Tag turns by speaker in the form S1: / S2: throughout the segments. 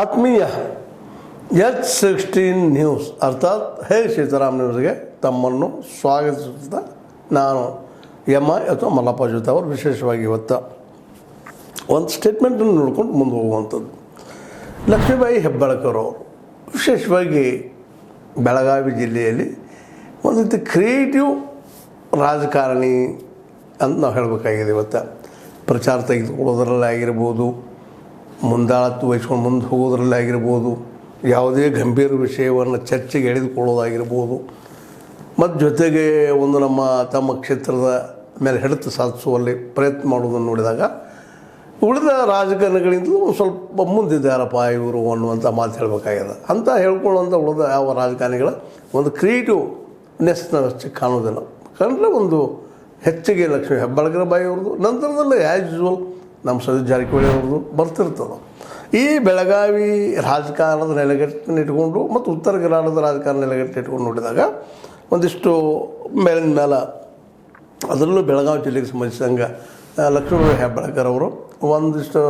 S1: ಆತ್ಮೀಯ H sixteen news, ಅರ್ಥಾತ್ ಹೇ ಸೀತಾರಾಮ್ ನ್ಯೂಸ್ಗೆ ತಮ್ಮನ್ನು ಸ್ವಾಗತಿಸುತ್ತಾ ನಾನು ಎಂ ಐ ಅಥವಾ ಮಲ್ಲಪ್ಪ ಜೊತೆ ಅವರು ವಿಶೇಷವಾಗಿ ಇವತ್ತು. ಒಂದು ಸ್ಟೇಟ್ಮೆಂಟನ್ನು ನೋಡ್ಕೊಂಡು ಮುಂದೆ ಹೋಗುವಂಥದ್ದು. ಲಕ್ಷ್ಮೀಬಾಯಿ ಹೆಬ್ಬಾಳ್ಕರ್ ಅವರು ವಿಶೇಷವಾಗಿ ಬೆಳಗಾವಿ ಜಿಲ್ಲೆಯಲ್ಲಿ ಒಂದು ರೀತಿ ಕ್ರಿಯೇಟಿವ್ ರಾಜಕಾರಣಿ ಅಂತ ನಾವು ಹೇಳಬೇಕಾಗಿದೆ ಇವತ್ತು. ಪ್ರಚಾರ ತೆಗೆದುಕೊಳ್ಳೋದರಲ್ಲೇ ಆಗಿರ್ಬೋದು ಮುಂದಾಳತ್ತು ವಹಿಸ್ಕೊಂಡು ಮುಂದೆ ಹೋಗೋದ್ರಲ್ಲಿ ಆಗಿರ್ಬೋದು, ಯಾವುದೇ ಗಂಭೀರ ವಿಷಯವನ್ನು ಚರ್ಚೆಗೆ ಎಳೆದುಕೊಳ್ಳೋದಾಗಿರ್ಬೋದು. ಮತ್ತು ಜೊತೆಗೆ ಒಂದು ನಮ್ಮ ತಮ್ಮ ಕ್ಷೇತ್ರದ ಮೇಲೆ ಹಿಡಿತ ಸಾಧಿಸುವಲ್ಲಿ ಪ್ರಯತ್ನ ಮಾಡುವುದನ್ನು ನೋಡಿದಾಗ, ಉಳಿದ ರಾಜಕಾರಣಿಗಳಿಂದಲೂ ಸ್ವಲ್ಪ ಮುಂದಿದ್ದಾರಪ್ಪ ಇವರು ಅನ್ನುವಂಥ ಮಾತು ಹೇಳಬೇಕಾಗಿದೆ. ಅಂತ ಹೇಳ್ಕೊಳ್ಳುವಂಥ ಉಳಿದ ಯಾವ ರಾಜಕಾರಣಿಗಳ ಒಂದು ಕ್ರಿಯೇಟಿವ್ನೆಸ್ನ ಅಷ್ಟೇ ಕಾಣೋದಿಲ್ಲ ಕಂಡ್ರೆ ಒಂದು ಹೆಚ್ಚಿಗೆ ಲಕ್ಷ್ಮಿ ಹೆಬ್ಬಾಳ್ಕರ ಬಾಯಿ ಅವ್ರದ್ದು ನಂತರದಲ್ಲಿ ಆ್ಯಸ್ ಯೂಸ್ವಲ್ ನಮ್ಮ ಸತೀಶ್ ಜಾರಕಿಹೊಳಿ ಅವ್ರದ್ದು ಬರ್ತಿರ್ತದೆ. ಈ ಬೆಳಗಾವಿ ರಾಜಕಾರಣದ ನೆಲೆಗಟ್ಟನ್ನು ಇಟ್ಕೊಂಡು ಮತ್ತು ಉತ್ತರ ಕರ್ನಾಟಕದ ರಾಜಕಾರಣ ನೆಲೆಗಟ್ಟನ್ನು ಇಟ್ಕೊಂಡು ನೋಡಿದಾಗ ಒಂದಿಷ್ಟು ಮೇಲಿನ ಮೇಲೆ ಅದರಲ್ಲೂ ಬೆಳಗಾವಿ ಜಿಲ್ಲೆಗೆ ಸಂಬಂಧಿಸಿದಂಗೆ ಲಕ್ಷ್ಮೀ ಹೆಬ್ಬಾಳ್ಕರ್ ಅವರು ಒಂದಿಷ್ಟು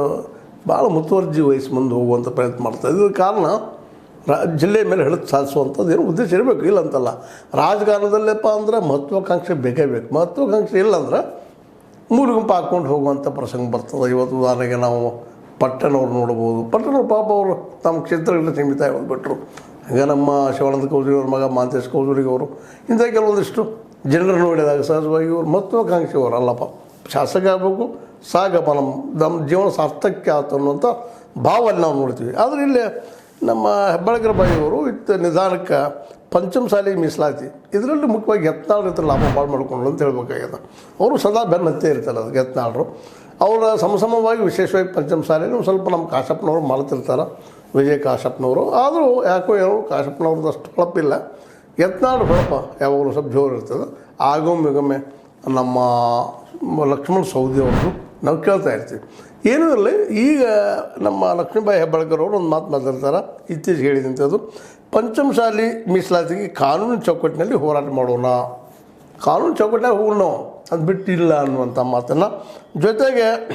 S1: ಭಾಳ ಮುತುವರ್ಜಿ ವಹಿಸಿ ಮುಂದೆ ಹೋಗುವಂಥ ಪ್ರಯತ್ನ ಮಾಡ್ತಾರೆ ಇದ್ರ. ಕಾರಣ ರಾ, ಜಿಲ್ಲೆ ಮೇಲೆ ಹಿಡಿದು ಸಾಧಿಸುವಂಥದ್ದು ಏನು ಉದ್ದೇಶ ಇರಬೇಕು, ಇಲ್ಲ ಅಂತಲ್ಲ. ರಾಜಕಾರಣದಲ್ಲಪ್ಪ ಅಂದ್ರೆ ಮಹತ್ವಾಕಾಂಕ್ಷೆ ಬೇಕೇ ಬೇಕು. ಮಹತ್ವಾಕಾಂಕ್ಷೆ ಇಲ್ಲ ಮೂರು ಗುಂಪು ಹಾಕ್ಕೊಂಡು ಹೋಗುವಂಥ ಪ್ರಸಂಗ ಬರ್ತದೆ. ಇವತ್ತು ಉದಾಹರಣೆಗೆ ನಾವು ಪಟ್ಟಣವ್ರು ನೋಡ್ಬೋದು. ಪಟ್ಟಣವ್ರು ಪಾಪ ಅವರು ತಮ್ಮ ಕ್ಷೇತ್ರಗಳಲ್ಲಿ ಸೀಮಿತ ಬಿಟ್ಟರು ಹಂಗೆ ನಮ್ಮ ಶಿವಾನಂದ ಕೌಜುರಿ ಅವ್ರ ಮಗ ಮಾಂತೇಶ್ ಕೌಜೂರಿಗವರು ಇಂಥ ಕೆಲವೊಂದಿಷ್ಟು ಜನರನ್ನು ನೋಡಿದಾಗ ಸಹಜವಾಗಿ ಇವರು ಮಹತ್ವಾಕಾಂಕ್ಷಿ ಅವರು. ಅಲ್ಲಪ್ಪ, ಶಾಸಕ ಆಗಬೇಕು, ಸಾಗಪ್ಪ ನಮ್ಮ ನಮ್ಮ ಜೀವನ ಸಾರ್ಥಕ್ಯ ಆಯ್ತು ಅನ್ನುವಂಥ ಭಾವಲ್ಲಿ ನಾವು ನೋಡ್ತೀವಿ. ಆದರೆ ಇಲ್ಲಿ ನಮ್ಮ ಹೆಬ್ಬಾಳ್ಕರ ಬಾಯಿಯವರು ಇತ್ತು ನಿಧಾನಕ್ಕೆ ಪಂಚಮಸಾಲಿ ಮೀಸಲಾತಿ. ಇದರಲ್ಲಿ ಮುಖ್ಯವಾಗಿ ಯತ್ನಾಳ್ ರೈತರು ಲಾಭ ಭಾಳ ಮಾಡ್ಕೊಂಡ್ರು ಅಂತ ಹೇಳ್ಬೇಕಾಗ್ಯದ. ಅವರು ಸದಾ ಬೆನ್ನತ್ತೇ ಇರ್ತಾರೆ ಅದು ಯತ್ನಾಳರು. ಅವರ ಸಮಸಮವಾಗಿ ವಿಶೇಷವಾಗಿ ಪಂಚಮಸಾಲಿನೂ ಸ್ವಲ್ಪ ನಮ್ಮ ಕಾಶಪ್ಪನವರು ಮಾಡ್ತಿರ್ತಾರೆ ವಿಜಯ್ ಕಾಶಪ್ಪನವರು. ಆದರೂ ಯಾಕೋ ಏನೋ ಕಾಶಪ್ಪನವ್ರದ್ದು ಹೊಳಪಿಲ್ಲ. ಯತ್ನಾಳ್ ಹೊಳಪ ಯಾವಾಗಲೂ ಸ್ವಲ್ಪ ಜೋರು ಇರ್ತದೆ. ಆಗೊಮ್ಮೆ ನಮ್ಮ ಲಕ್ಷ್ಮಣ ಸೌದಿ ಅವ್ರದ್ದು ನಾವು ಕೇಳ್ತಾ ಇರ್ತೀವಿ. ಏನೂ ಇರಲಿ. ಈಗ ನಮ್ಮ ಲಕ್ಷ್ಮೀಬಾಯಿ ಹೆಬ್ಬಾಳ್ಕರ್ ಅವರು ಒಂದು ಮಾತು ಮಾತಾಡ್ತಾರೆ. ಇತ್ತೀಚೆಗೆ ಹೇಳಿದಂಥದ್ದು ಪಂಚಮಶಾಲಿ ಮೀಸಲಾತಿಗೆ ಕಾನೂನು ಚೌಕಟ್ಟಿನಲ್ಲಿ ಹೋರಾಟ ಮಾಡೋಣ. ಕಾನೂನು ಚೌಕಟ್ಟಿನ ಹೋಗೋಣ. ಅದು ಬಿಟ್ಟಿಲ್ಲ ಅನ್ನುವಂಥ ಮಾತನ್ನು. ಜೊತೆಗೆ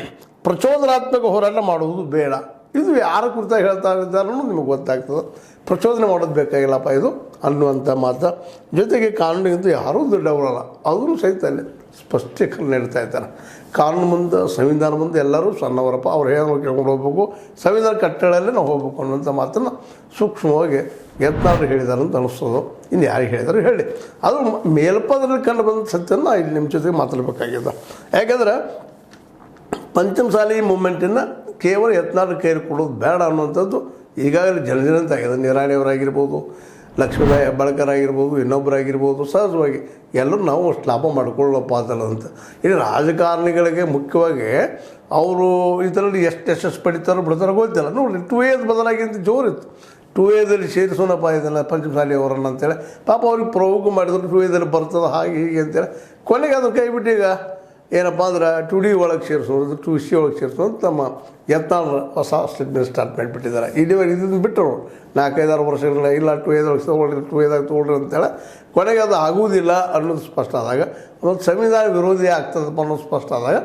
S1: ಪ್ರಚೋದನಾತ್ಮಕ ಹೋರಾಟ ಮಾಡುವುದು ಬೇಡ. ಇದು ಯಾರ ಕುರಿತಾಗಿ ಹೇಳ್ತಾ ಇದ್ದಾರೆ ನಿಮಗೆ ಗೊತ್ತಾಗ್ತದೆ. ಪ್ರಚೋದನೆ ಮಾಡೋದು ಬೇಕಾಗಿಲ್ಲಪ್ಪ ಇದು ಅನ್ನುವಂಥ ಮಾತು. ಜೊತೆಗೆ ಕಾನೂನಿಗಿಂತ ಯಾರೂ ದೊಡ್ಡವರಲ್ಲ. ಅದನ್ನು ಸಹಿತ ಅಲ್ಲಿ ಸ್ಪಷ್ಟೀಕರಣ ನೀಡ್ತಾ ಇದ್ದಾರೆ. ಕಾನೂನು ಮುಂದೆ, ಸಂವಿಧಾನ ಮುಂದೆ ಎಲ್ಲರೂ ಸಣ್ಣವರಪ್ಪ, ಅವ್ರು ಹೇಳೋ ಕೇಳ್ಕೊಂಡು ಹೋಗ್ಬೇಕು. ಸಂವಿಧಾನ ಕಟ್ಟಡಲ್ಲೇ ನಾವು ಹೋಗ್ಬೇಕು ಅನ್ನೋಂಥ ಮಾತನ್ನು ಸೂಕ್ಷ್ಮವಾಗಿ ಯತ್ನಾದ್ರು ಹೇಳಿದ್ದಾರೆ ಅಂತ ಅನಿಸ್ತದೆ ಇನ್ನು ಯಾರಿಗೆ ಹೇಳಿದಾರೆ ಹೇಳಿ. ಅದು ಮೇಲ್ಪದರಲ್ಲಿ ಕಂಡು ಬಂದ ಸತ್ಯನ ಇಲ್ಲಿ ನಿಮ್ಮ ಜೊತೆಗೆ ಮಾತಾಡಬೇಕಾಗಿದೆ. ಯಾಕೆಂದರೆ ಪಂಚಮಸಾಲಿ ಮೂಮೆಂಟನ್ನು ಕೇವಲ ಯತ್ನಾಳ ಕೈಯಲ್ಲಿ ಕೊಡೋದು ಬೇಡ ಅನ್ನುವಂಥದ್ದು ಈಗಾಗಲೇ ಜನಜನಂತಾಗಿದೆ ನಿರಾಣಿಯವರಾಗಿರ್ಬೋದು ಲಕ್ಷ್ಮೀಬಾಯಿ ಹೆಬ್ಬಾಳ್ಕರ್ ಆಗಿರ್ಬೋದು ಇನ್ನೊಬ್ಬರಾಗಿರ್ಬೋದು ಸಹಜವಾಗಿ ಎಲ್ಲರೂ ನಾವು ಅಷ್ಟು ಲಾಭ ಮಾಡಿಕೊಳ್ಳೋ ಅದಲ್ಲ ಅಂತ. ಇಲ್ಲಿ ರಾಜಕಾರಣಿಗಳಿಗೆ ಮುಖ್ಯವಾಗಿ ಅವರು ಇದರಲ್ಲಿ ಎಷ್ಟು ಯಶಸ್ಸು ಪಡಿತಾರೋ ಬಿಡ್ತಾರೋ ಗೊತ್ತಿಲ್ಲ. ನೋಡಿ ಟು ಏಜ್ ಬದಲಾಗಿಂತ ಜೋರಿತ್ತು. ಟು ಎದಲ್ಲಿ ಸೇರಿಸೋಣಪ್ಪ ಇದನ್ನು ಪಂಚಮಸಾಲಿ ಅವರನ್ನು ಅಂತೇಳಿ. ಪಾಪ ಅವ್ರಿಗೆ ಪ್ರವೋಕ್ ಮಾಡಿದ್ರು ಟು ಎದಲ್ಲಿ ಬರ್ತದೆ ಹಾಗೆ ಹೀಗೆ ಅಂತೇಳಿ. ಕೊನೆಗೆ ಅದನ್ನು ಕೈ ಬಿಟ್ಟು ಈಗ ಏನಪ್ಪ ಅಂದ್ರೆ ಟು ಡಿ ಒಳಗೆ ಸೇರಿಸೋದು ಟು ಸಿ ಒಳಗೆ ಸೇರಿಸೋದು ಅಂತ ನಮ್ಮ ಯತ್ನಾಳ್ ಹೊಸ ಸ್ಟೇಟ್ಮೆಂಟ್ ಸ್ಟಾರ್ಟ್ ಮಾಡಿಬಿಟ್ಟಿದ್ದಾರೆ. ಇಲ್ಲಿವರೆಗೆ ಇದನ್ನು ಬಿಟ್ಟರು ನಾಲ್ಕೈದಾರು ವರ್ಷಗಳ ಇಲ್ಲ, ಟು ಐದೊಳಗೆ ತೊಗೊಳ್ರಿ, ಟು ಐದಾಗ ತೊಗೊಳ್ರಿ ಅಂತೇಳಿ ಕೊನೆಗೆ ಅದು ಆಗುವುದಿಲ್ಲ ಅನ್ನೋದು ಸ್ಪಷ್ಟ ಆದಾಗ, ಒಂದು ಸಂವಿಧಾನ ವಿರೋಧಿ ಆಗ್ತದಪ್ಪ ಅನ್ನೋದು ಸ್ಪಷ್ಟ ಆದಾಗ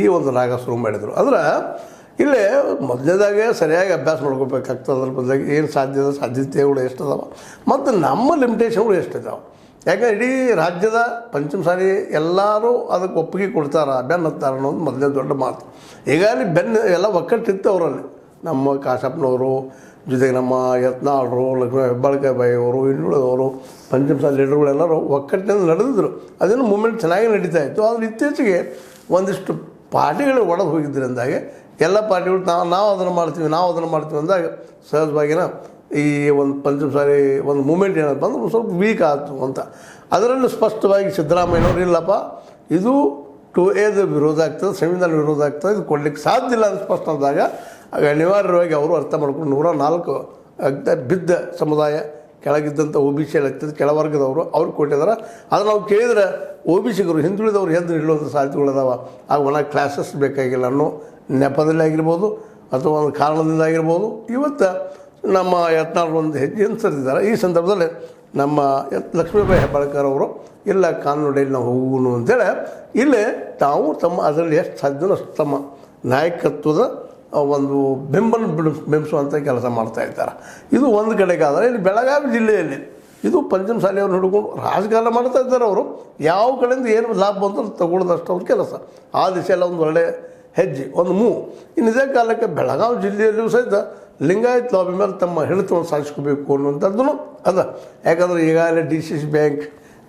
S1: ಈ ಒಂದು ರಾಗ ಶುರು ಮಾಡಿದರು. ಅಂದ್ರೆ ಇಲ್ಲೇ ಮೊದಲನೇದಾಗೆ ಸರಿಯಾಗಿ ಅಭ್ಯಾಸ ಮಾಡ್ಕೋಬೇಕಾಗ್ತದೆ ಅದ್ರ ಬದಲಾಗಿ ಏನು ಸಾಧ್ಯದ ಸಾಧ್ಯತೆಗಳು ಎಷ್ಟಿದಾವೆ ಮತ್ತು ನಮ್ಮ ಲಿಮಿಟೇಷನ್ಗಳು ಎಷ್ಟಿದಾವೆ ಯಾಕೆ ಇಡೀ ರಾಜ್ಯದ ಪಂಚಮಸಾಲಿ ಎಲ್ಲರೂ ಅದಕ್ಕೆ ಒಪ್ಪಿಗೆ ಕೊಡ್ತಾರೆ, ಬೆನ್ನು ಹತ್ತಾರ ಅನ್ನೋದು ಮೊದಲೇ ದೊಡ್ಡ ಮಾತು. ಈಗಾಗಲೇ ಬೆನ್ನು ಎಲ್ಲ ಒಕ್ಕಟ್ಟಿತ್ತು ಅವರಲ್ಲಿ. ನಮ್ಮ ಕಾಶಪ್ಪನವರು ಜೊತೆಗೆ ನಮ್ಮ ಯತ್ನಾಳರು, ಲಕ್ಷ್ಮೀ ಹೆಬ್ಬಾಳ್ಕೆ ಬಾಯಿ ಅವರು ಪಂಚಮ ಸಾರಿ ಲೀಡರ್ಗಳೆಲ್ಲರೂ ಒಕ್ಕಟ್ಟಿನಿಂದ ನಡೆದಿದ್ರು. ಅದನ್ನು ಮೂಮೆಂಟ್ ಚೆನ್ನಾಗಿ ನಡೀತಾ ಇತ್ತು. ಆದರೆ ಇತ್ತೀಚೆಗೆ ಒಂದಿಷ್ಟು ಪಾರ್ಟಿಗಳು ಒಡೆದು ಹೋಗಿದ್ದರಿಂದಾಗೆ ಎಲ್ಲ ಪಾರ್ಟಿಗಳು, ನಾವು ನಾವು ಅದನ್ನು ಮಾಡ್ತೀವಿ, ನಾವು ಅದನ್ನು ಮಾಡ್ತೀವಿ ಅಂದಾಗ ಸಹಜವಾಗಿನ ಈ ಒಂದು ಪಂಚಮಸಾಲಿ ಒಂದು ಮೂಮೆಂಟ್ ಏನಪ್ಪ ಅಂದ್ರೆ ಸ್ವಲ್ಪ ವೀಕ್ ಆಯಿತು ಅಂತ. ಅದರಲ್ಲೂ ಸ್ಪಷ್ಟವಾಗಿ ಸಿದ್ದರಾಮಯ್ಯನವರು, ಇಲ್ಲಪ್ಪ, ಇದು ಟು ಏದ ವಿರೋಧ ಆಗ್ತದೆ ಸಂವಿಧಾನ ವಿರೋಧ ಆಗ್ತದೆ, ಇದು ಕೊಡ್ಲಿಕ್ಕೆ ಸಾಧ್ಯ ಇಲ್ಲ ಅಂತ ಸ್ಪಷ್ಟ ಆದಾಗ ಅನಿವಾರ್ಯವಾಗಿ ಅವರು ಅರ್ಥ ಮಾಡ್ಕೊಂಡು ನೂರ ನಾಲ್ಕು ಬಿದ್ದ ಸಮುದಾಯ ಕೆಳಗಿದ್ದಂಥ ಒ ಬಿ ಸಿ ಆಗ್ತದೆ ಕೆಳವರ್ಗದವರು ಅವ್ರು ಕೊಟ್ಟಿದ್ದಾರೆ. ಅದು ನಾವು ಕೇಳಿದ್ರೆ ಒ ಬಿ ಸಿಗರು ಹಿಂದುಳಿದವರು ಎದ್ದು ನಿಲ್ಲುವಂಥ ಸಾಧ್ಯತೆಗಳಿದಾವೆ. ಆಗ ಒಣ ಕ್ಲಾಸಸ್ ಬೇಕಾಗಿಲ್ಲ ಅನ್ನೋ ನೆಪದಲ್ಲಿ ಆಗಿರ್ಬೋದು, ಅಥವಾ ಒಂದು ಕಾರಣದಿಂದ ಆಗಿರ್ಬೋದು, ಇವತ್ತು ನಮ್ಮ ಯತ್ನಾಳ್ ಒಂದು ಹೆಜ್ಜೆಯನ್ನು ಸರಿದಿದ್ದಾರೆ ಈ ಸಂದರ್ಭದಲ್ಲಿ ನಮ್ಮ ಲಕ್ಷ್ಮೀಬಾಯಿ ಹೆಬ್ಬಾಳ್ಕರ್ ಅವರು, ಇಲ್ಲ ಕಾನೂಡಲ್ಲಿ ನಾವು ಹೋಗುನು ಅಂತೇಳಿ, ಇಲ್ಲಿ ತಾವು ತಮ್ಮ ಅದರಲ್ಲಿ ಎಷ್ಟು ಸಾಧ್ಯನೋ ಅಷ್ಟು ತಮ್ಮ ನಾಯಕತ್ವದ ಒಂದು ಬೆಂಬಲ ಬೆಂಬಿಸುವಂಥ ಕೆಲಸ ಮಾಡ್ತಾ ಇದ್ದಾರೆ. ಇದು ಒಂದು ಕಡೆಗಾದರೆ, ಇಲ್ಲಿ ಬೆಳಗಾವಿ ಜಿಲ್ಲೆಯಲ್ಲಿ ಇದು ಪಂಚಮಸಾಲಿಯವ್ರನ್ನ ಹಿಡ್ಕೊಂಡು ರಾಜಕಾರಣ ಮಾಡ್ತಾ ಇದ್ದಾರೆ ಅವರು. ಯಾವ ಕಡೆಯಿಂದ ಏನು ಲಾಭ ಬಂದರೂ ತಗೊಳ್ಳೋದಷ್ಟು ಅವ್ರ ಕೆಲಸ. ಆ ದಿಸೆಲ್ಲ ಒಂದು ಒಳ್ಳೆಯ ಹೆಜ್ಜೆ, ಒಂದು ಮೂ. ಇನ್ನು ಇದೇ ಕಾಲಕ್ಕೆ ಬೆಳಗಾವಿ ಜಿಲ್ಲೆಯಲ್ಲಿಯೂ ಸಹಿತ ಲಿಂಗಾಯತ್ ಲಾಬಿ ಮೇಲೆ ತಮ್ಮ ಹಿಡಿತವನ್ನು ಸಾಧಿಸ್ಕೋಬೇಕು ಅನ್ನುವಂಥದ್ದು ಅದ. ಯಾಕಂದರೆ ಈಗಾಗಲೇ ಡಿ ಸಿ ಸಿ ಬ್ಯಾಂಕ್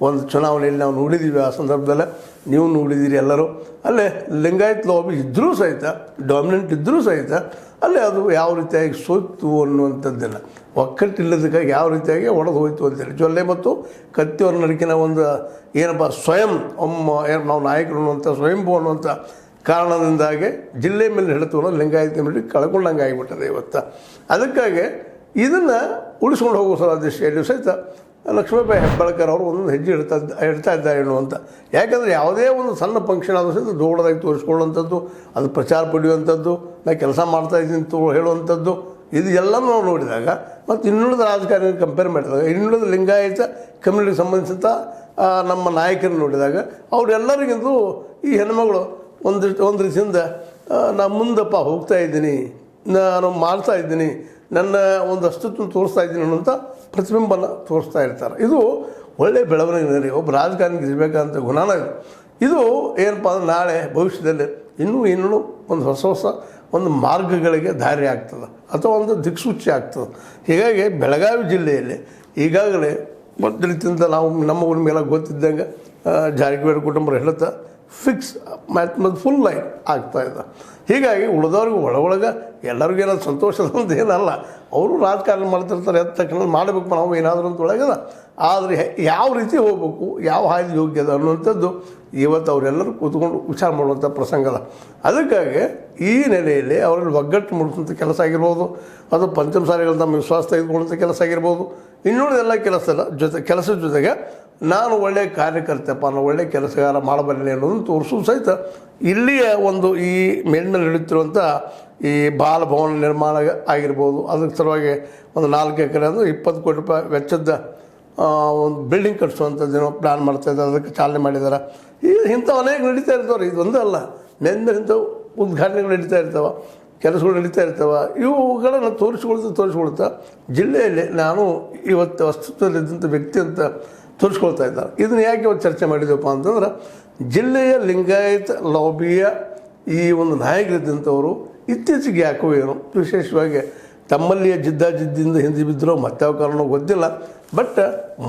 S1: ಒಂದು ಚುನಾವಣೆಯಲ್ಲಿ ನಾವು ನೋಡಿದ್ದೀವಿ ಆ ಸಂದರ್ಭದಲ್ಲಿ. ನೀವು ನೋಡಿದ್ದೀರಿ ಎಲ್ಲರೂ. ಅಲ್ಲೇ ಲಿಂಗಾಯತ್ ಲಾಬಿ ಇದ್ದರೂ ಸಹಿತ ಡಾಮಿನೆಂಟ್ ಇದ್ದರೂ ಸಹಿತ, ಅಲ್ಲೇ ಅದು ಯಾವ ರೀತಿಯಾಗಿ ಸೋತು ಒಕ್ಕಟ್ಟು ಒಕ್ಕಟ್ಟಿಲ್ಲದಕ್ಕಾಗಿ ಯಾವ ರೀತಿಯಾಗಿ ಒಡೆದು ಹೋಯಿತು ಅಂತೇಳಿ. ಜೊಲ್ಲೆ ಮತ್ತು ಕತ್ತಿಯವರ ನಡುಕಿನ ಒಂದು ಏನಪ್ಪ, ಸ್ವಯಂ ಒಮ್ಮ ಏನು ನಾವು ನಾಯಕರು ಅನ್ನುವಂಥ, ಸ್ವಯಂಭೂ ಅನ್ನುವಂಥ ಕಾರಣದಿಂದಾಗಿ ಜಿಲ್ಲೆ ಮೇಲೆ ಹಿಡಿತವನ್ನು ಲಿಂಗಾಯತ ಮೇಲೆ ಕಳ್ಕೊಂಡಂಗೆ ಆಗಿಬಿಟ್ಟದೆ ಇವತ್ತು. ಅದಕ್ಕಾಗಿ ಇದನ್ನು ಉಳಿಸ್ಕೊಂಡು ಹೋಗೋ ಸಲ ದಿಶೆಯಲ್ಲಿ ಸಹಿತ ಲಕ್ಷ್ಮೀಬಾಯಿ ಹೆಬ್ಬಾಳ್ಕರ್ ಅವರು ಒಂದೊಂದು ಹೆಜ್ಜೆ ಇಡ್ತಾ ಇಡ್ತಾ ಇದ್ದಾರೆ ಅಂತ ಯಾಕಂದರೆ ಯಾವುದೇ ಒಂದು ಸಣ್ಣ ಫಂಕ್ಷನ್ ಆದರೂ ಸಹಿತ ದೊಡ್ಡದಾಗಿ ತೋರಿಸ್ಕೊಳ್ಳುವಂಥದ್ದು, ಅದು ಪ್ರಚಾರ ಪಡೆಯುವಂಥದ್ದು, ನಾ ಕೆಲಸ ಮಾಡ್ತಾ ಇದ್ದೀನಿ ತೋ ಹೇಳುವಂಥದ್ದು ಇದು ಎಲ್ಲನೂ ನಾವು ನೋಡಿದಾಗ ಮತ್ತು ಇನ್ನುಳಿದ ರಾಜಕಾರಣ ಕಂಪೇರ್ ಮಾಡಿದಾಗ, ಇನ್ನುಳಿದ ಲಿಂಗಾಯತ ಕಮ್ಯುನಿಟಿಗೆ ಸಂಬಂಧಿಸಿದ ನಮ್ಮ ನಾಯಕರನ್ನು ನೋಡಿದಾಗ ಅವರೆಲ್ಲರಿಗಿಂತೂ ಈ ಹೆಣ್ಮಗಳು ಒಂದು ಒಂದು ರೀತಿಯಿಂದ ನಾನು ಮುಂದಪ್ಪ ಹೋಗ್ತಾ ಇದ್ದೀನಿ, ನಾನು ಮಾಡ್ತಾ ಇದ್ದೀನಿ, ನನ್ನ ಒಂದು ಅಸ್ತಿತ್ವ ತೋರಿಸ್ತಾ ಇದ್ದೀನಿ ಅನ್ನೋಂಥ ಪ್ರತಿಬಿಂಬನ ತೋರಿಸ್ತಾ ಇರ್ತಾರೆ. ಇದು ಒಳ್ಳೆಯ ಬೆಳವಣಿಗೆ ರೀ ಒಬ್ಬ ರಾಜಕಾರಣಿಗೆ ಇರಬೇಕಂತ ಗುಣನ ಇದು. ಇದು ಏನಪ್ಪ ಅಂದ್ರೆ ನಾಳೆ ಭವಿಷ್ಯದಲ್ಲಿ ಇನ್ನೂ ಇನ್ನೂ ಒಂದು ಹೊಸ ಹೊಸ ಒಂದು ಮಾರ್ಗಗಳಿಗೆ ದಾರಿ ಆಗ್ತದೆ, ಅಥವಾ ಒಂದು ದಿಕ್ಸೂಚಿ ಆಗ್ತದೆ. ಹೀಗಾಗಿ ಬೆಳಗಾವಿ ಜಿಲ್ಲೆಯಲ್ಲಿ ಈಗಾಗಲೇ ಒಂದು ರೀತಿಯಿಂದ ನಾವು ನಮ್ಮ ಊರ ಮೇಲೆ ಗೊತ್ತಿದ್ದಂಗೆ ಜಾರಕಿಹೊಳಿ ಕುಟುಂಬರು ಹೇಳುತ್ತಾ ಫಿಕ್ಸ್ ಮತ್ತು ಫುಲ್ ಲೈಫ್ ಆಗ್ತಾ ಇದೆ. ಹೀಗಾಗಿ ಉಳಿದವ್ರಿಗೆ ಒಳ ಒಳಗೆ ಎಲ್ಲರಿಗೂ ಏನಾದ್ರು ಸಂತೋಷದ ಏನಲ್ಲ. ಅವರು ರಾಜಕಾರಣ ಮಾಡ್ತಿರ್ತಾರೆ, ಎದ್ದ ತಕ್ಷಣ ಮಾಡಬೇಕು, ನಾವು ಏನಾದರೂ ಅಂತ ಒಳಗದ. ಆದರೆ ಯಾವ ರೀತಿ ಹೋಗಬೇಕು, ಯಾವ ಹಾದಿ ಯೋಗ್ಯದ ಅನ್ನುವಂಥದ್ದು ಇವತ್ತು ಅವರೆಲ್ಲರೂ ಕೂತ್ಕೊಂಡು ವಿಚಾರ ಮಾಡುವಂಥ ಪ್ರಸಂಗ ಅದ. ಅದಕ್ಕಾಗಿ ಈ ನೆಲೆಯಲ್ಲಿ ಅವರಲ್ಲಿ ಒಗ್ಗಟ್ಟು ಮೂಡಿಸುವಂಥ ಕೆಲಸ ಆಗಿರ್ಬೋದು, ಅದು ಪಂಚಮಸಾಲಿಗಳು ತಮ್ಮ ವಿಶ್ವಾಸ ತೆಗೆದುಕೊಳ್ಳುವಂಥ ಕೆಲಸ ಆಗಿರ್ಬೋದು. ಇನ್ನುಳಿದೆಲ್ಲ ಕೆಲಸ ಅಲ್ಲ, ಜೊತೆ, ಕೆಲಸದ ಜೊತೆಗೆ ನಾನು ಒಳ್ಳೆಯ ಕಾರ್ಯಕರ್ತಪ್ಪ, ನಾನು ಒಳ್ಳೆಯ ಕೆಲಸಗಾರ ಮಾಡಬಲ್ಲೆ ಅನ್ನೋದನ್ನು ತೋರಿಸೋದು ಸಹಿತ ಇಲ್ಲಿಯ ಒಂದು ಈ ಮೇಲಿನಲ್ಲಿ ನಡೆಯುತ್ತಿರುವಂಥ ಈ ಬಾಲಭವನ ನಿರ್ಮಾಣ ಆಗಿರ್ಬೋದು. ಅದಕ್ಕೆ ಸಲುವಾಗಿ ಒಂದು ನಾಲ್ಕು ಎಕರೆ ಅಂದರೆ ಇಪ್ಪತ್ತು ಕೋಟಿ ರೂಪಾಯಿ ವೆಚ್ಚದ ಒಂದು ಬಿಲ್ಡಿಂಗ್ ಕಟ್ಸುವಂಥದ್ದೇನೋ ಪ್ಲ್ಯಾನ್ ಮಾಡ್ತಾ ಇದ್ದಾರೆ, ಅದಕ್ಕೆ ಚಾಲನೆ ಮಾಡಿದ್ದಾರೆ. ಈ ಇಂಥವು ಅನೇಕ ನಡೀತಾ ಇರ್ತವ್ರು ಇದೊಂದೇ ಅಲ್ಲ. ನೆಂದು ಇಂಥವು ಉದ್ಘಾಟನೆಗಳು ನಡೀತಾ ಇರ್ತವೆ, ಕೆಲಸಗಳು ನಡೀತಾ ಇರ್ತವೆ. ಇವುಗಳನ್ನು ತೋರಿಸ್ಕೊಳ್ತಾ ತೋರಿಸ್ಕೊಳ್ತಾ ಜಿಲ್ಲೆಯಲ್ಲಿ ನಾನು ಇವತ್ತು ಅಸ್ತಿತ್ವದಲ್ಲಿದ್ದಂಥ ವ್ಯಕ್ತಿ ಅಂತ ತೋರಿಸ್ಕೊಳ್ತಾ ಇದ್ದಾರೆ. ಇದನ್ನು ಯಾಕೆ ಇವತ್ತು ಚರ್ಚೆ ಮಾಡಿದೆವಪ್ಪ ಅಂತಂದ್ರೆ, ಜಿಲ್ಲೆಯ ಲಿಂಗಾಯತ ಲೌಬಿಯ ಈ ಒಂದು ನಾಯಕರಿದ್ದಂಥವರು ಇತ್ತೀಚೆಗೆ ಯಾಕೋ ಏನು ವಿಶೇಷವಾಗಿ ತಮ್ಮಲ್ಲಿಯ ಜಿದ್ದಾಜಿದ್ದಿಂದ ಹಿಂದೆ ಬಿದ್ದರೂ ಮತ್ತಾವ ಕಾರಣ ಗೊತ್ತಿಲ್ಲ. ಬಟ್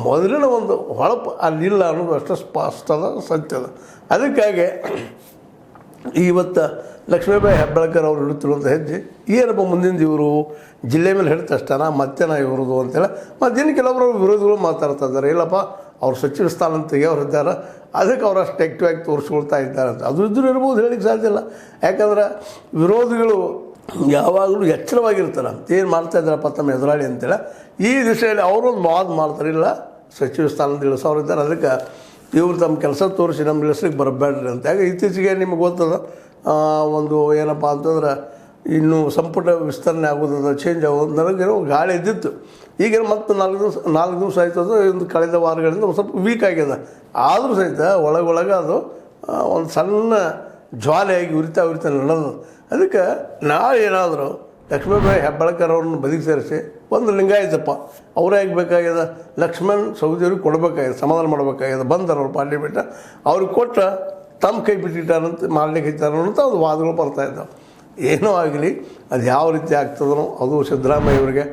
S1: ಮೊದಲಿನ ಒಂದು ಹೊಳಪು ಅಲ್ಲಿಲ್ಲ ಅನ್ನೋದು ಅಷ್ಟು ಸ್ಪಷ್ಟದ ಸತ್ಯದ ಅದಕ್ಕಾಗಿ ಇವತ್ತು ಲಕ್ಷ್ಮೀಬಾಯಿ ಹೆಬ್ಬಾಳ್ಕರ್ ಅವರು ಇಡುತ್ತಿರುವಂಥ ಹೆಜ್ಜೆ, ಏನಪ್ಪ ಮುಂದಿನ ಇವರು? ಜಿಲ್ಲೆ ಮೇಲೆ ಹೇಳ್ತಷ್ಟನ ನಾ ಇವ್ರದ್ದು ಅಂತೇಳಿ. ಮತ್ತು ಇನ್ನು ಕೆಲವರು ವಿರೋಧಿಗಳು ಮಾತಾಡ್ತಾ ಇದ್ದಾರೆ. ಇಲ್ಲಪ್ಪ, ಅವ್ರು ಸಚಿವ ಸ್ಥಾನ ತೆಗೆಯವ್ರು ಇದ್ದಾರೆ ಅದಕ್ಕೆ ಅವ್ರು ಅಷ್ಟು ಆ್ಯಕ್ಟಿವ್ ಆಗಿ ತೋರಿಸ್ಕೊಳ್ತಾ ಇದ್ದಾರೆ ಅಂತ. ಅದು ಇದ್ರೂ ಇರ್ಬೋದು ಹೇಳಿಕ್ಕೆ ಸಾಧ್ಯ ಇಲ್ಲ. ಯಾಕಂದ್ರೆ ವಿರೋಧಿಗಳು ಯಾವಾಗಲೂ ಎಚ್ಚರವಾಗಿರ್ತಾರೆ. ಏನು ಮಾಡ್ತಾ ಇದ್ದಾರಪ್ಪ ತಮ್ಮ ಎದುರಾಳಿ ಅಂತೇಳಿ. ಈ ದಿಶೆಯಲ್ಲಿ ಒಂದು ಮಾತು ಮಾಡ್ತಾರೆ. ಇಲ್ಲ, ಸಚಿವ ಸ್ಥಾನದ ಇಳಿಸೋರು ಇದ್ದಾರೆ. ಅದಕ್ಕೆ ಇವರು ತಮ್ಮ ಕೆಲಸ ತೋರಿಸಿ ನಮ್ಮ ಇಳಿಸ್ಲಿಕ್ಕೆ ಬರಬೇಡ್ರಿ ಅಂತ. ಯಾಕೆ ಇತ್ತೀಚೆಗೆ ನಿಮಗೆ ಗೊತ್ತದ ಒಂದು ಏನಪ್ಪ ಅಂತಂದ್ರೆ ಇನ್ನು ಸಂಪುಟ ವಿಸ್ತರಣೆ ಆಗೋದದ ಚೇಂಜ್ ಆಗೋದು ನನಗೇನೋ ಗಾಳಿ ಇದ್ದಿತ್ತು ಈಗ ಮತ್ತೆ ನಾಲ್ಕು ದಿವಸ ನಾಲ್ಕು ದಿವಸ ಅದು. ಒಂದು ಕಳೆದ ವಾರಗಳಿಂದ ಸ್ವಲ್ಪ ವೀಕ್ ಆಗ್ಯದ ಆದರೂ ಸಹಿತ ಒಳಗೊಳಗೆ ಅದು ಒಂದು ಸಣ್ಣ ಜ್ವಾಲೆಯಾಗಿ ಉರಿತಾ ಉರಿತಾ ನಡೆದು, ಅದಕ್ಕೆ ನಾಳೆ ಏನಾದರೂ ಲಕ್ಷ್ಮೀಬಾಯಿ ಹೆಬ್ಬಾಳ್ಕರ್ ಅವ್ರನ್ನ ಬದಿಗೆ ಸೇರಿಸಿ ಒಂದು ಲಿಂಗಾಯತಪ್ಪ, ಅವರೇ ಬೇಕಾಗ್ಯದ ಲಕ್ಷ್ಮಣ್ ಸೌದಿಯವ್ರಿಗೆ ಕೊಡಬೇಕಾಗ್ಯದ ಸಮಾಧಾನ ಮಾಡಬೇಕಾಗ್ಯದ ಬಂದರು ಅವ್ರು ಪಾರ್ಲಿಮೆಂಟ್ ಅವ್ರಿಗೆ ಕೊಟ್ಟ ತಮ್ಮ ಕೈ ಬಿಟ್ಟಿಟ್ಟಾರಂತ ಮಾಡ್ಲಿಕ್ಕೆ ಅಂತ ಅದು ವಾದಗಳು ಬರ್ತಾ ಇದ್ದಾವೆ. ಏನೋ ಆಗಲಿ, ಅದು ಯಾವ ರೀತಿ ಆಗ್ತದೋ ಅದು ಸಿದ್ದರಾಮಯ್ಯ ಅವರಿಗೆ,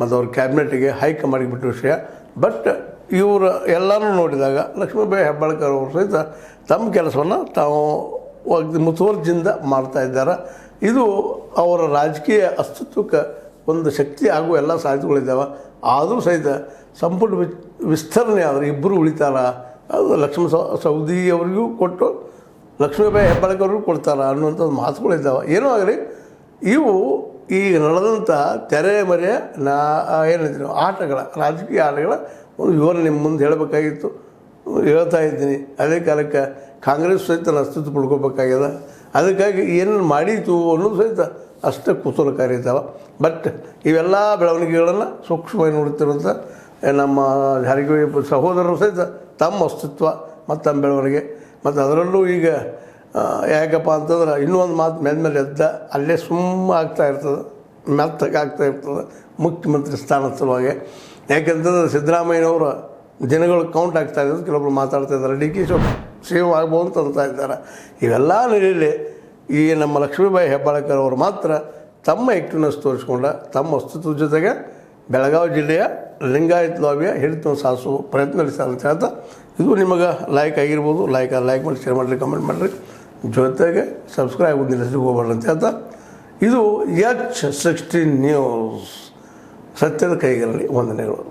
S1: ಮತ್ತು ಅವ್ರ ಕ್ಯಾಬಿನೆಟ್ಗೆ ಹೈಕಮಾಂಡ್ಗೆ ಬಿಟ್ಟ ವಿಷಯ. ಬಟ್ ಇವರು ಎಲ್ಲರೂ ನೋಡಿದಾಗ ಲಕ್ಷ್ಮೀಬಾಯಿ ಹೆಬ್ಬಾಳ್ಕರ್ ಅವರು ಸಹಿತ ತಮ್ಮ ಕೆಲಸವನ್ನು ತಾವು ಮುತುವರ್ಜಿಯಿಂದ ಮಾಡ್ತಾ ಇದ್ದಾರೆ. ಇದು ಅವರ ರಾಜಕೀಯ ಅಸ್ತಿತ್ವಕ್ಕೆ ಒಂದು ಶಕ್ತಿ ಆಗುವ ಎಲ್ಲ ಸಾಧ್ಯತೆಗಳಿದ್ದಾವೆ. ಆದರೂ ಸಹಿತ ಸಂಪುಟ ವಿಸ್ತರಣೆ ಆದರೆ ಇಬ್ಬರು ಉಳಿತಾರ. ಅದು ಲಕ್ಷ್ಮಣ ಸೌದಿ ಸೌದಿಯವರಿಗೂ ಕೊಟ್ಟು ಲಕ್ಷ್ಮೀಬಾಯಿ ಹೆಬ್ಬಾಳ್ಕರ್ಗೂ ಕೊಡ್ತಾರ ಅನ್ನುವಂಥ ಮಾತುಗಳಿದ್ದಾವೆ. ಏನೂ ಆಗಲಿ, ಇವು ಈಗ ನಡೆದಂಥ ತೆರೆ ಮರೆಯ ನಾ ಏನಂತೀವಿ ಆಟಗಳ, ರಾಜಕೀಯ ಆಟಗಳ ಒಂದು ವಿವರ ನಿಮ್ಮ ಮುಂದೆ ಹೇಳಬೇಕಾಗಿತ್ತು. ಹೇಳ್ತಾ ಇದ್ದೀನಿ. ಅದೇ ಕಾಲಕ್ಕೆ ಕಾಂಗ್ರೆಸ್ ಸಹಿತ ಅಸ್ತಿತ್ವ ಪಡ್ಕೋಬೇಕಾಗ್ಯದ ಅದಕ್ಕಾಗಿ ಏನೇನು ಮಾಡೀತು ಅನ್ನೋದು ಸಹಿತ ಅಷ್ಟೇ ಕುತೂಹಲಕಾರಿ ಇದ್ದಾವೆ. ಬಟ್ ಇವೆಲ್ಲ ಬೆಳವಣಿಗೆಗಳನ್ನು ಸೂಕ್ಷ್ಮವಾಗಿ ನೋಡುತ್ತಿರುವಂಥ ನಮ್ಮ ಜಾರಕಿಹೊಳಿ ಸಹೋದರರು ಸಹಿತ ತಮ್ಮ ಅಸ್ತಿತ್ವ ಮತ್ತು ತಮ್ಮ ಬೆಳವಣಿಗೆ. ಮತ್ತು ಅದರಲ್ಲೂ ಈಗ ಯಾಕಪ್ಪ ಅಂತಂದ್ರೆ ಇನ್ನೂ ಒಂದು ಮಾತು ಮೇಲೆ ಮೇಲೆ ಎದ್ದ ಅಲ್ಲೇ ಸುಮ್ಮ ಆಗ್ತಾ ಇರ್ತದೆ ಮೆತ್ತಗೆ ಆಗ್ತಾ ಇರ್ತದೆ ಮುಖ್ಯಮಂತ್ರಿ ಸ್ಥಾನದ ಸಲುವಾಗಿ. ಯಾಕೆಂತಂದ್ರೆ ಸಿದ್ದರಾಮಯ್ಯನವರ ದಿನಗಳು ಕೌಂಟ್ ಆಗ್ತಾ ಇರೋದು ಕೆಲವೊಬ್ರು ಮಾತಾಡ್ತಾ ಇದ್ದಾರೆ, ಡಿ ಕೆ ಶಿವ ಸೇವ್ ಆಗ್ಬೋದು ಅಂತ ಅಂತ ಇದ್ದಾರೆ. ಇವೆಲ್ಲ ನೆಲೆಯಲ್ಲಿ ಈ ನಮ್ಮ ಲಕ್ಷ್ಮೀಬಾಯಿ ಹೆಬ್ಬಾಳಕರ್ ಅವರು ಮಾತ್ರ ತಮ್ಮ ಆ್ಯಕ್ಟಿವ್ನೆಸ್ ತೋರಿಸ್ಕೊಂಡ, ತಮ್ಮ ಅಸ್ತಿತ್ವದ ಜೊತೆಗೆ ಬೆಳಗಾವಿ ಜಿಲ್ಲೆಯ ಲಿಂಗಾಯತ್ ಲಾಬಿಯ ಹಿಡಿತ ಸಾಸು ಪ್ರಯತ್ನ ಅಂತ ಹೇಳ್ತಾ, ಇದು ನಿಮಗೆ ಲೈಕ್ ಆಗಿರ್ಬೋದು ಲೈಕ್ ಲೈಕ್ ಮಾಡಿ ಶೇರ್ ಮಾಡಿರಿ ಕಮೆಂಟ್ ಮಾಡಿರಿ. ಜೊತೆಗೆ ಸಬ್ಸ್ಕ್ರೈಬ್ ನಿಲ್ಲಿಸಿ ಹೋಗ್ಬಾರ್ದು ಅಂತ ಹೇಳ್ತಾ, ಇದು ಎಚ್ ಸಿಕ್ಸ್ಟೀನ್ ನ್ಯೂಸ್ ಸತ್ಯದ ಕೈಗಿರಲಿ ವಂದನೆಗಳು.